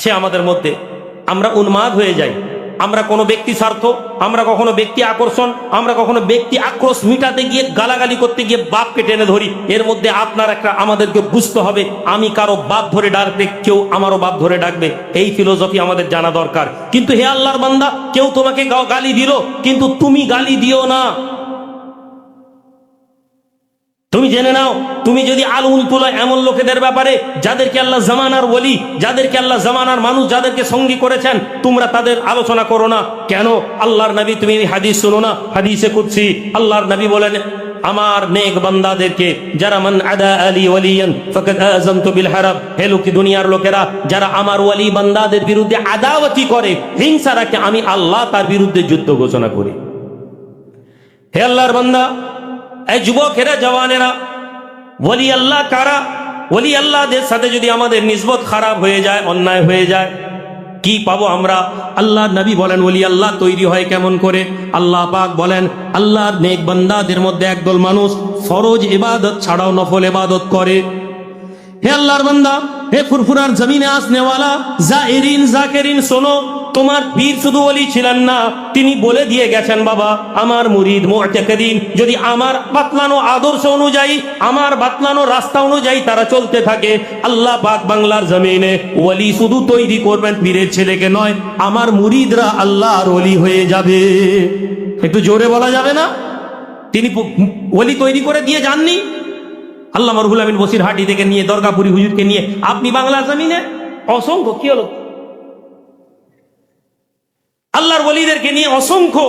সে আমাদের মধ্যে। আমরা উন্মাদ হয়ে যাই। আমরা কোনো ব্যক্তি স্বার্থ, আমরা কখনো ব্যক্তি আকর্ষণ, আমরা কখনো ব্যক্তি আক্রোশ মিটাতে গিয়ে, গালাগালি করতে গিয়ে বাপকে টেনে ধরি। এর মধ্যে আপনার একটা আমাদেরকে বুঝতে হবে, আমি কারও বাপ ধরে ডাকবে কেউ আমারও বাপ ধরে ডাকবে। এই ফিলোসফি আমাদের জানা দরকার। কিন্তু হে আল্লাহর বান্দা, কেউ তোমাকে গালি দিল, কিন্তু তুমি গালি দিও না। তুমি জেনে নাও, তুমি যদি আলুন তুলো এমন লোকেদের ব্যাপারে, যাদেরকে আল্লাহ জামানার বলি যাদেরকে আল্লাহ জামানার মানুষ যাদেরকে সঙ্গী করেছেন, তোমরা তাদের আলোচনা করো না। কেন? আল্লাহর নবী, তুমি হাদিস শুনো না? হাদিসে কুদসি, আল্লাহর নবী বলেন, আমার নেক বান্দাদেরকে, যারা মান আদা আলী ওয়ালিয়ান ফাকাদ আযানতু বিল হারাব হে লোকি দুনিয়ার লোকেরা, যারা আমার ওয়ালি বান্দাদের বিরুদ্ধে আদাওয়াতি করে, হিংসা রাখে, আমি আল্লাহ তার বিরুদ্ধে যুদ্ধ ঘোষণা করি। হে আল্লাহর বান্দা এই যুবকেরা জওয়ানেরা। ওলি আল্লাহ কারা? ওলি আল্লাহদের সাথে যদি আমাদের নিসবত খারাপ হয়ে যায়, অন্যায় হয়ে যায়, কি পাবো আমরা? আল্লাহ নবী বলেন, ওলি আল্লাহ তৈরি হয় কেমন করে? আল্লাহ পাক বলেন, আল্লাহর নেক বান্দাদের মধ্যে একদল মানুষ ফরজ ইবাদত ছাড়াও নফল ইবাদত করে। হে আল্লাহর বান্দা হে ফুরফুরার জমিনে আসনেওয়ালা জাইরিন, জাকেরিন, শোনো, তোমার পীর শুধু ওলি ছিলেন না, তিনি বলে দিয়ে গেছেন, বাবা, আমার মুরিদ মুআতাকিদিন যদি আমার বাতলানো আদর্শ অনুযায়ী, আমার বাতলানো রাস্তা অনুযায়ী তারা চলতে থাকে, আল্লাহ পাক বাংলার জমিনে ওলি শুধু তৈরি করবেন পীরের ছেলেকে নয়, আমার মুরিদরা আল্লাহর ওলি হয়ে যাবে। একটু জোরে বলা যাবে না? তিনি ওলি তৈরি করে দিয়ে যাননি? আল্লাহ মরহুল আমিন বসির হাটি থেকে নিয়ে, দরগাপুরি হুজুরকে নিয়ে। আপনি বাংলা জমিনে? অসংখ্য, কি হলো? আল্লাহর ওলিদেরকে নিয়ে অসংখ্য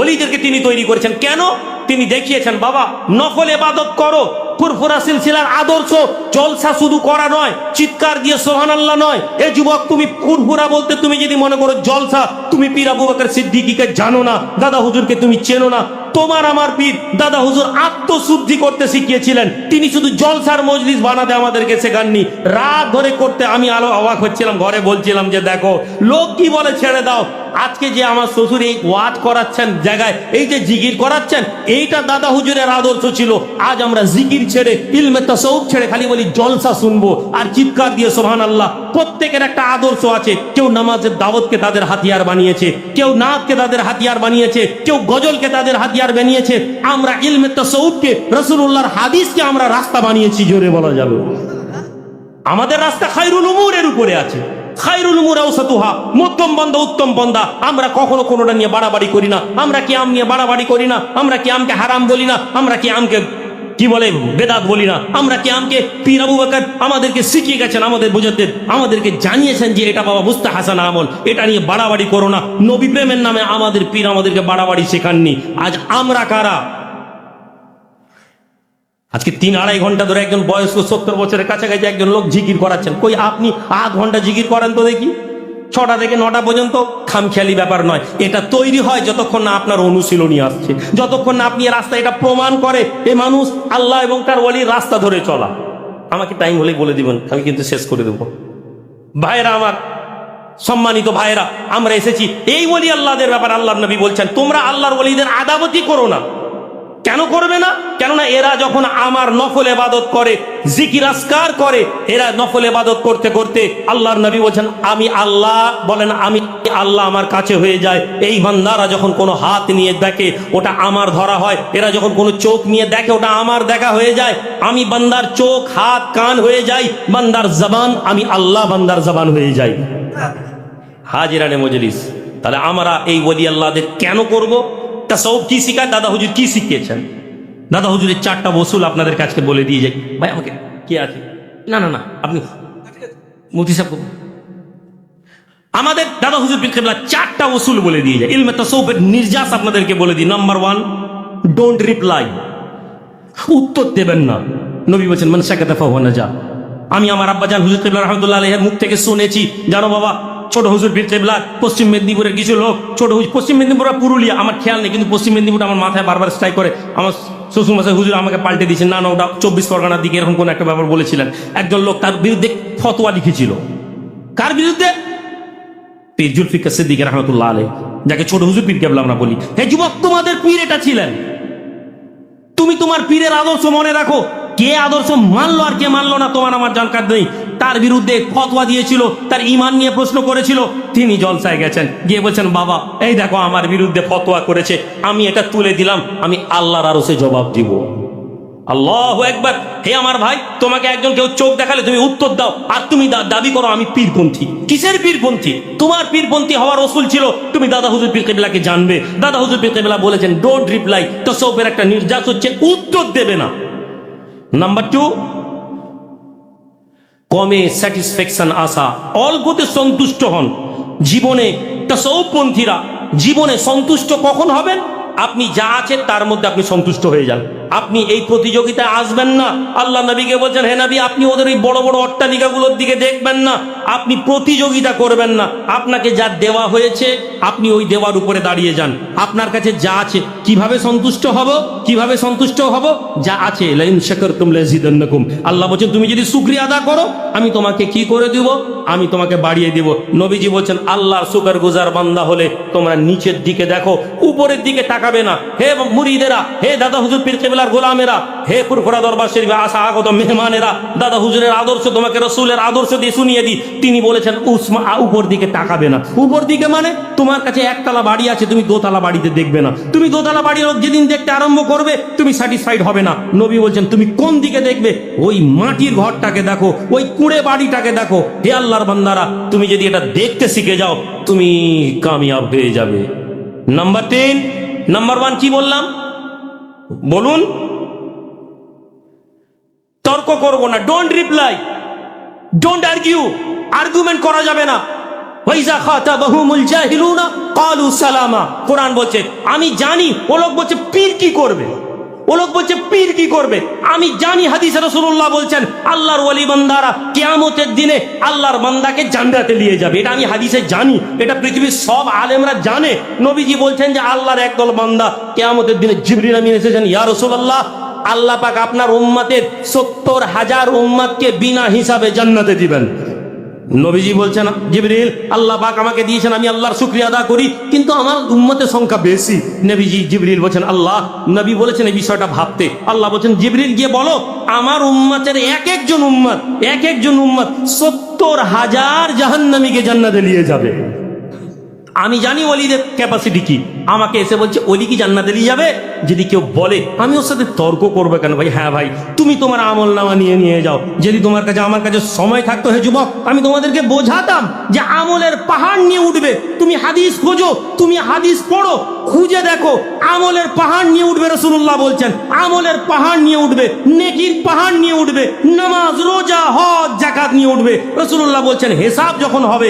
ওলিদেরকে তিনি তৈরি করেছেন। কেন? তিনি দেখিয়েছেন, বাবা নকল এবাদত করো, ফুরফুরা সিলসিলার আদর্শ, জলসা শুধু করা নয়, চিৎকার দিয়ে সোহান আল্লাহ নয়। এ যুবক, তুমি ফুরফুরা বলতে তুমি যদি মনে করো জলসা, তুমি পীর আবু বকর সিদ্দিকীকে জানো না, দাদা হুজুরকে তুমি চেনো না তোমার আমার পীর। দাদা হুজুর আত্মশুদ্ধি করতে শিখিয়েছিলেন। তিনি শুধু জলসার মজলিস বানাতে আমাদেরকে শেখাননি। রাত ধরে করতে আমি আলো অবাক হচ্ছিলাম। ঘরে বলছিলাম যে, দেখো, লোক কি বলে ছেড়ে দাও? আজকে যে আমার শ্বশুর এই ওয়াজ করাচ্ছেন জায়গায়, এই যে জিগির করাচ্ছেন, এইটা দাদা হুজুরের আদর্শ ছিল। আজ আমরা জিগির ছেড়ে, ইলমে তসৌক ছেড়ে খালি বলি জলসা শুনব আর চিৎকার দিয়ে সোহান আল্লাহ প্রত্যেকের একটা আদর্শ আছে, কেউ নামাজের দাওয়াতকে তাদের হাতিয়ার বানিয়েছে, কেউ নাথকে তাদের হাতিয়ার বানিয়েছে, কেউ গজলকে তাদের হাতিয়ার বানিয়েছে। আমরা ইলমে তসৌককে রসুল্লাহর হাদিসকে আমরা রাস্তা বানিয়েছি, জোরে বলা যাবে। আমাদের রাস্তা খাইরুল উমুরের উপরে আছে। খাইরুল উমুর আউসাতুহা মধ্যম বন্ধ, উত্তম বন্ধা। আমরা কখনো কোনোটা নিয়ে বাড়াবাড়ি করি না। আমরা কি আম নিয়ে বাড়াবাড়ি করি না? আমরা কি আমকে হারাম বলি না? আমরা কি আমকে, কি বলে, বেদাত বলি না? আমরা কি আমকে পীর আবু বকর আমাদেরকে শিখিয়ে গেছেন আমাদের বোঝাতে? আমাদেরকে জানিয়েছেন যে এটা বাবা মুস্তা হাসান আমল। এটা নিয়ে বাড়াবাড়ি করো না। নবী প্রেমের নামে আমাদের পীর আমাদেরকে বাড়াবাড়ি শেখাননি। আজ আমরা কারা? আজকে তিন আড়াই ঘণ্টা ধরে একজন বয়স্ক সত্তর বছরের কাছাকাছি একজন লোক জিকির করাচ্ছেন। কই আপনি আধ ঘণ্টা জিকির করেন তো দেখি? ছটা থেকে নটা পর্যন্ত খামখেয়ালি ব্যাপার নয়। এটা তৈরি হয় যতক্ষণ না আপনার অনুশীলনী আসছে। যতক্ষণ না আপনি রাস্তা এটা প্রমাণ করে এ মানুষ আল্লাহ এবং তার ওলির রাস্তা ধরে চলা। আমাকে টাইম হলেই বলে দিবেন, আমি কিন্তু শেষ করে দেবো। ভাইরা আমার, সম্মানিত ভাইরা আমরা এসেছি। এই বলি আল্লাহদের ব্যাপার আল্লাহ নবী বলছেন, তোমরা আল্লাহর ওলিদের আদাবতি করো না। কেন করবে না? কেননা এরা যখন আমার নফল এবাদত করে, জিকির আসকার করে, এরা নফল এবাদত করতে করতে আল্লাহর নবী বলছেন, আমি আল্লাহ, বলেন, আমি আল্লাহ আমার কাছে হয়ে যায়। এই বান্দারা যখন কোনো হাত নিয়ে দেখে, ওটা আমার ধরা হয়, এরা যখন কোনো চোখ নিয়ে দেখে, ওটা আমার দেখা হয়ে যায়, আমি বান্দার চোখ, হাত, কান হয়ে যাই, বান্দার জবান, আমি আল্লাহ বান্দার জবান হয়ে যাই। হাজিরানে মজলিস, তাহলে আমরা এই বলি আল্লাহদের কেন করব? তা সব কি শিখায়? দাদা হুজুর কি শিখিয়েছেন? দাদা হুজুরের চারটা বসুল আপনাদের কাছে বলে দিয়ে যাই। ভাই আমাকে কে আছে? না না না আপনি মুফতি সাহেব আমাদের দাদা হুজুর বিক্রেমলা চারটা ওসুল বলে দিয়ে যায় ইলমে তসৌফের নির্যাস আপনাদেরকে বলে দিই। নাম্বার ওয়ান ডোন্ট রিপ্লাই উত্তর দেবেন না। নবী বলছেন মানে সাকাতে ফাওয়ানা যা আমি আমার আব্বাজান হুজুর কেবলা রহমতুল্লাহ আলহের মুখ থেকে শুনেছি। জানো বাবা ছোট হুজুর বীর কেবলা, পশ্চিম মেদিনীপুরের কিছু লোক, ছোট হুজুর পশ্চিম মেদিনীপুরের পুরুলিয়া, আমার খেয়াল নেই, কিন্তু পশ্চিম মেদিনীপুর আমার মাথায় বারবার স্ট্রাইক করে। আমার শ্বশুর মাসে হুজুর আমাকে পাল্টে দিয়েছেন, না না, ওটা চব্বিশ পরগনার দিকে, এরকম কোন একটা ব্যাপার বলেছিলেন। একজন লোক তার বিরুদ্ধে ফতোয়া লিখেছিল। কার বিরুদ্ধে? পীর জুলফিকার সিদ্দিক রহমতুল্লাহ আলহ যাকে ছোট হুজুর পীর কেবলা আমরা বলি। হে যুবক, তোমাদের পীর এটা ছিলেন। তুমি তোমার পীরের আদর্শ মনে রাখো। কে আদর্শ মানলো আর কে মানলো না, তোমার আমার জানকার নেই। তার বিরুদ্ধে ফতোয়া দিয়েছিল, তার ইমান নিয়ে প্রশ্ন করেছিল। তিনি জলসায় গেছেন, গিয়ে বলছেন, বাবা, এই দেখো, আমার বিরুদ্ধে ফতোয়া করেছে। আমি এটা তুলে দিলাম, আমি আল্লাহর আরও সে জবাব দিব। আল্লাহ একবার হে আমার ভাই, তোমাকে একজন কেউ চোখ দেখালে তুমি উত্তর দাও, আর তুমি দাবি করো, আমি পীরপন্থী। কিসের পীরপন্থী? তোমার পীরপন্থী হওয়ার রসুল ছিল। তুমি দাদা হুজুর পীর জানবে। দাদা হুজুর পীর কেবলা বলেছেন ডোন্ট রিপ্লাই তো সবের একটা নির্যাস হচ্ছে, উত্তর দেবে না। নাম্বার টু কমে স্যাটিসফ্যাকশন আসা। অল্পতে সন্তুষ্ট হন। জীবনে তসৌপন্থীরা, জীবনে সন্তুষ্ট কখন হবেন? আপনি যা আছেন তার মধ্যে আপনি সন্তুষ্ট হয়ে যান। আপনি এই প্রতিযোগিতায় আসবেন না। আল্লাহ নবীকে বলছেন, হে নবী, আপনি ওদের এই বড় বড় অট্টালিকাগুলোর দিকে দেখবেন না। আপনি প্রতিযোগিতা করবেন না। আপনাকে যা দেওয়া হয়েছে, আপনি ওই দেওয়ার উপরে দাঁড়িয়ে যান। আপনার কাছে যা আছে, কীভাবে সন্তুষ্ট হব, কীভাবে সন্তুষ্ট হব, যা আছে, লাইন শেখর তুম লাজিদান্নাকুম আল্লাহ বলছেন, তুমি যদি শুকরিয়া আদা করো, আমি তোমাকে কি করে দিব? আমি তোমাকে বাড়িয়ে দিব। নবীজি বলছেন, আল্লাহর শুকর গুজার বান্দা হলে তোমরা নিচের দিকে দেখো, উপরের দিকে তাকাবে না। হে মুরিদেরা, হে দাদা হুজুর পীর কেবলার গোলামেরা, হে ফুরফুরা দরবার শরীফে আসা আগত মেহমানেরা, দাদা হুজুরের আদর্শ তোমাকে রসুলের আদর্শ দিয়ে শুনিয়ে দিই। তিনি বলেছেন, উসমা উপর দিকে তাকাবে না। উপর দিকে মানে? তোমার কাছে একতলা বাড়ি আছে, তুমি দোতলা বাড়িতে দেখবে না। তুমি দোতলা বাড়ির লোক যেদিন দেখতে আরম্ভ করবে, তুমি স্যাটিসফাইড হবে না। নবী বলছেন, তুমি কোন দিকে দেখবে? ওই মাটির ঘরটাকে দেখো, ওই কুড়ে বাড়িটাকে দেখো। হে আল্লাহর বান্দারা, তুমি যদি এটা দেখতে শিখে যাও, তুমি কামিয়াব হয়ে যাবে। নাম্বার টেন নাম্বার ওয়ান কি বললাম? বলুন, তর্ক করব না don't reply don't argue argument করা যাবে না। কোরআন বলছে, আমি জানি, ও লোক বলছে, পীর কি করবে? ও লোক বলছে, পীর কি করবে? আমি জানি হাদিসে রাসূলুল্লাহ বলছেন, আল্লাহর ওয়ালি বান্দারা কিয়ামতের দিনে আল্লাহর বান্দাকে জান্নাতে নিয়ে যাবে। এটা আমি হাদিসে জানি, এটা পৃথিবীর সব আলেমরা জানে। নবীজি বলছেন যে, আল্লাহর একদল বান্দা কিয়ামতের দিনে জিবরিল আমিন এসেছেন। ইয়া রাসূলুল্লাহ, আল্লাহ পাক আপনার উম্মাতের সত্তর হাজার উম্মাদকে বিনা হিসাবে জান্নাতে দিবেন। নবীজি বলছেন, জিবরিল, আল্লাহ পাক আমাকে দিয়েছেন, আমি আল্লাহর শুক্রিয়া আদা করি। কিন্তু আমার উম্মতের সংখ্যা বেশি। নবীজি জিবরিল বলছেন, আল্লাহ, নবী বলেছেন এই বিষয়টা ভাবতে। আল্লাহ বলছেন, জিবরিল, গিয়ে বলো, আমার উম্মতের এক একজন উম্মত, এক একজন উম্মত সত্তর হাজার জাহান্নামীকে জান্নাতে নিয়ে যাবে। আমি জানি অলিদের ক্যাপাসিটি কি। আমাকে এসে বলছে অলি কি জান্নাতে নিয়ে যাবে? যদি কেউ বলে, আমি ওর সাথে তর্ক করব কেন ভাই? হ্যাঁ ভাই, তুমি তোমার আমল নামা নিয়ে নিয়ে যাও। যদি তোমার কাছে, আমার কাছে সময় থাকতো, হে যুবক, আমি তোমাদেরকে বোঝাতাম যে আমলের পাহাড় নিয়ে উঠবে। তুমি হাদিস খোঁজো, তুমি হাদিস পড়ো, খুঁজে দেখো, আমলের পাহাড় নিয়ে উঠবে রসুল্লাহ বলছেন। আমলের পাহাড় নিয়ে উঠবে, নেকির পাহাড় নিয়ে উঠবে, নামাজ, রোজা, হজ জাকাত নিয়ে উঠবে। রসুল্লাহ বলছেন, হিসাব যখন হবে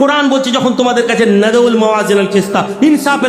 কোরআন বলছে, যখন তোমাদের কাছে নাদউল ইনসাফে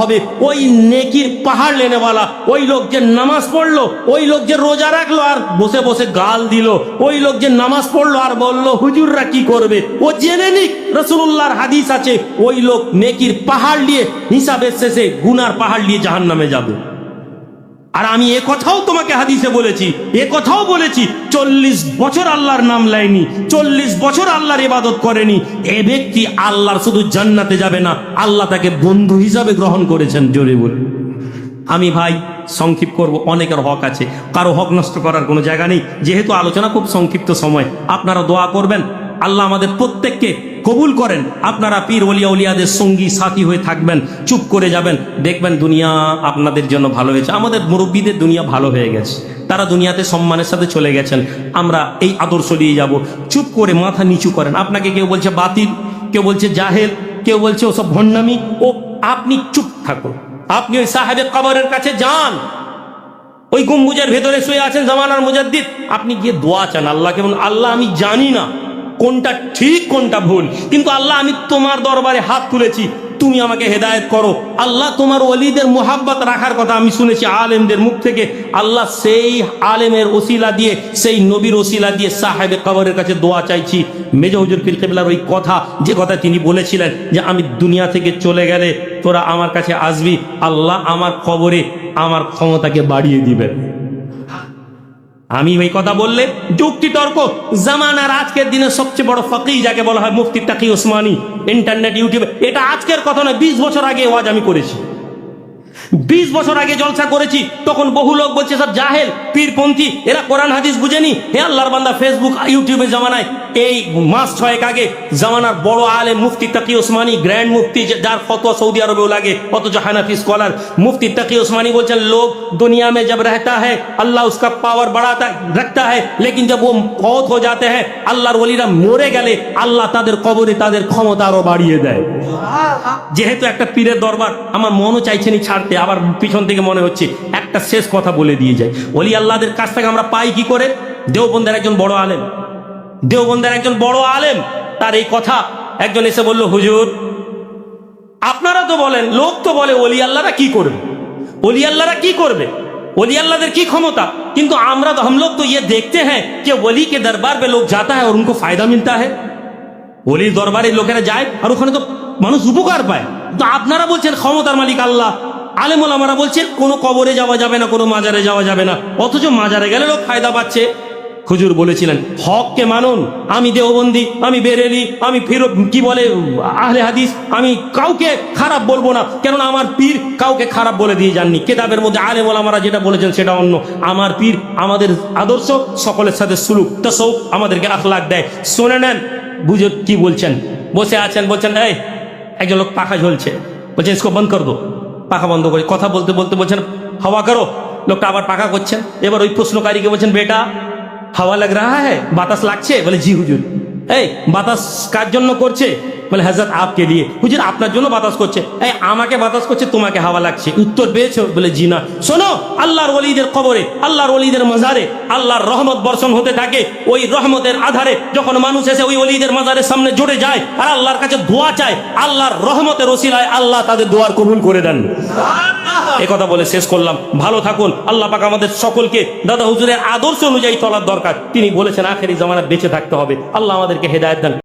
হবে। ওই নেকির পাহাড় লেনেওয়ালা, ওই লোক যে নামাজ পড়ল, ওই লোক যে রোজা রাখল আর বসে বসে গাল দিল, ওই লোক যে নামাজ পড়ল আর বলল, হুজুররা কি করবে? ও জেনে নিক রসুল্লাহর হাদিস আছে, ওই লোক নেকির পাহাড় নিয়ে হিসাবের শেষে গুনার পাহাড় নিয়ে জাহান নামে যাবে। আর আমি এ কথাও তোমাকে হাদিসে বলেছি, এ কথাও বলেছি, চল্লিশ বছর আল্লাহর নাম লাইনি চল্লিশ বছর আল্লাহর ইবাদত করেনি, এ ব্যক্তি আল্লাহর শুধু জান্নাতে যাবে না, আল্লাহ তাকে বন্ধু হিসাবে গ্রহণ করেছেন, জোরে বলে আমি ভাই, সংক্ষিপ্ত করব, অনেকের হক আছে, কারও হক নষ্ট করার কোনো জায়গা নেই, যেহেতু আলোচনা খুব সংক্ষিপ্ত সময়, আপনারা দোয়া করবেন, আল্লাহ আমাদের প্রত্যেককে কবুল করেন, আপনারা পীর অলিয়া উলিয়াদের সঙ্গী, সাথী হয়ে থাকবেন, চুপ করে যাবেন, দেখবেন দুনিয়া আপনাদের জন্য ভালো হয়েছে। আমাদের মুরব্বীদের দুনিয়া ভালো হয়ে গেছে। তারা দুনিয়াতে সম্মানের সাথে চলে গেছেন। আমরা এই আদর্শ নিয়ে যাব। চুপ করে মাথা নিচু করেন। আপনাকে কেউ বলছে বাতিল, কেউ বলছে জাহেল, কেউ বলছে ওসব ভণ্ডামি। ও, আপনি চুপ থাকুন। আপনি ওই সাহেবের কবরের কাছে যান। ওই গম্বুজের ভেতরে শুয়ে আছেন জামানার মুজাদ্দিদ। আপনি গিয়ে দোয়া চান আল্লাহকে। বলুন, আল্লাহ আমি জানি না। কোনটা ঠিক, কোনটা ভুল। কিন্তু আল্লাহ, আমি তোমার দরবারে হাত তুলেছি। তুমি আমাকে হেদায়েত করো। আল্লাহ, তোমার অলিদের মোহাব্বত রাখার কথা আমি শুনেছি আলেমদের মুখ থেকে। আল্লাহ, সেই আলেমের ওসিলা দিয়ে, সেই নবীর ওসিলা দিয়ে সাহেবের কবরের কাছে দোয়া চাইছি। মেজ হুজুর পীর কেবলার ওই কথা, যে কথা তিনি বলেছিলেন যে, আমি দুনিয়া থেকে চলে গেলে তোরা আমার কাছে আসবি। আল্লাহ আমার খবরে আমার ক্ষমতাকে বাড়িয়ে দিবেন। আমি ওই কথা বললে যুক্তি তর্ক জামানার আজকের দিনে সবচেয়ে বড় ফকি যাকে বলা হয় মুফতি তাকি ওসমানি। ইন্টারনেট, ইউটিউবে। এটা আজকের কথা নয়, বিশ বছর আগে ওয়াজ আমি করেছি। বিশ বছর আগে জলসা করেছি, তখন বহু লোক বলছে, সব জাহেল, পীরপন্থী, এরা কোরআন, হাদিস বুঝেনি? হে আল্লাহর বান্দা ফেসবুক ইউটিউবে জামানায় এই মাস ছয়েক আগে জামানার বড় আলে মুফতি তাকি ওসমানী গ্র্যান্ড মুফতি যার ফতোয়া সৌদি আরবেও লাগে অথচ হানাফি স্কলার। মুফতি তাকি ওসমানী বলছেন লোক দুনিয়া মে जब रहता है আল্লাহ পাওয়ার पावर রাখতা रखता है ও ফত হো যাতে হ্যাঁ আল্লাহর ওলিরা মরে গেলে আল্লাহ তাদের কবরে তাদের ক্ষমতা আরও বাড়িয়ে দেয়। যেহেতু একটা পীরের দরবার আমার মনও চাইছেনি ছাড়তে আবার পিছন থেকে মনে হচ্ছে একটা শেষ কথা বলে দিয়ে যায়। ওলি আল্লাহদের কাছ থেকে আমরা পাই কি করে? দেওবন্দার একজন বড় আলেন দেওবন্দের একজন বড় আলেম তার এই কথা একজন এসে বলল হুজুর আপনারা তো বলেন লোক তো বলে ওলি আল্লাহরা কি করবে ওলি আল্লাহরা কি করবে ওলি আল্লাহদের কি ক্ষমতা কিন্তু আমরা तो हम लोग तो ये देखते हैं कि वली के दरबार पे लोग जाता है और उनको फायदा मिलता है ওলির দরবারে লোকেরা যায় আর ওখানে তো মানুষ উপকার পায় তো আপনারা বলছেন ক্ষমতার মালিক আল্লাহ আলেমুল আমরা বলছেন কোনো কবরে যাওয়া যাবে না কোনো মাজারে যাওয়া যাবে না অথচ মাজারে গেলে লোক ফায়দা পাচ্ছে হুজুর বলেছিলেন, হককে মানুন, আমি দেওবন্দি, আমি বেরেলি, আমি ফির, কি বলে, আহলে হাদিস, আমি কাউকে খারাপ বলব না, কেননা আমার পীর কাউকে খারাপ বলে দিয়ে যাননি। কেতাবের মধ্যে আলেম ওলামারা যেটা বলেছেন সেটা অন্য। আমার পীর আমাদের আদর্শ, সকলের সাথে সুলুক তসৌ আমাদেরকে আখলাক দেয়। শুনে নেন, বুঝে কি বলছেন? বসে আছেন, বলছেন, এই, একজন লোক পাখা ঝলছে। বলছেন ইসকো বন্ধ কর দো পাখা বন্ধ করে কথা বলতে বলতে বলছেন, হাওয়া করো। লোকটা আবার পাখা করছেন। এবার ওই প্রশ্নকারীকে বলছেন, বেটা হাওয়া লাগ রাহা হ্যাঁ বাতাস লাগছে বলে জি হুজুর এই বাতাস কার জন্য করছে বলে হাজরত আপকে দিয়ে। হুজুর, আপনার জন্য বাতাস করছে। এই, আমাকে বাতাস করছে, তোমাকে হাওয়া লাগছে। উত্তর পেয়েছ, বলে, জি না। শোনো, আল্লাহর ওলিদের কবরে, আল্লাহর ওলিদের মাজারে, আল্লাহর রহমত বর্ষণ হতে থাকে। ওই রহমতের আধারে যখন মানুষ এসে ওই ওলিদের মাজারের সামনে জুড়ে যায় আর আল্লাহর কাছে দোয়া চায়, আল্লাহর রহমতের ওসিলায় আল্লাহ তাদের দোয়ার কবুল করে দেন। কথা বলে শেষ করলাম। ভালো থাকুন। আল্লাহ পাক আমাদের সকলকে, দাদা হুজুরের আদর্শ অনুযায়ী চলার দরকার। তিনি বলেছেন, আখেরি জামানাত বেঁচে থাকতে হবে। আল্লাহ আমাদেরকে হেদায়ত দেন।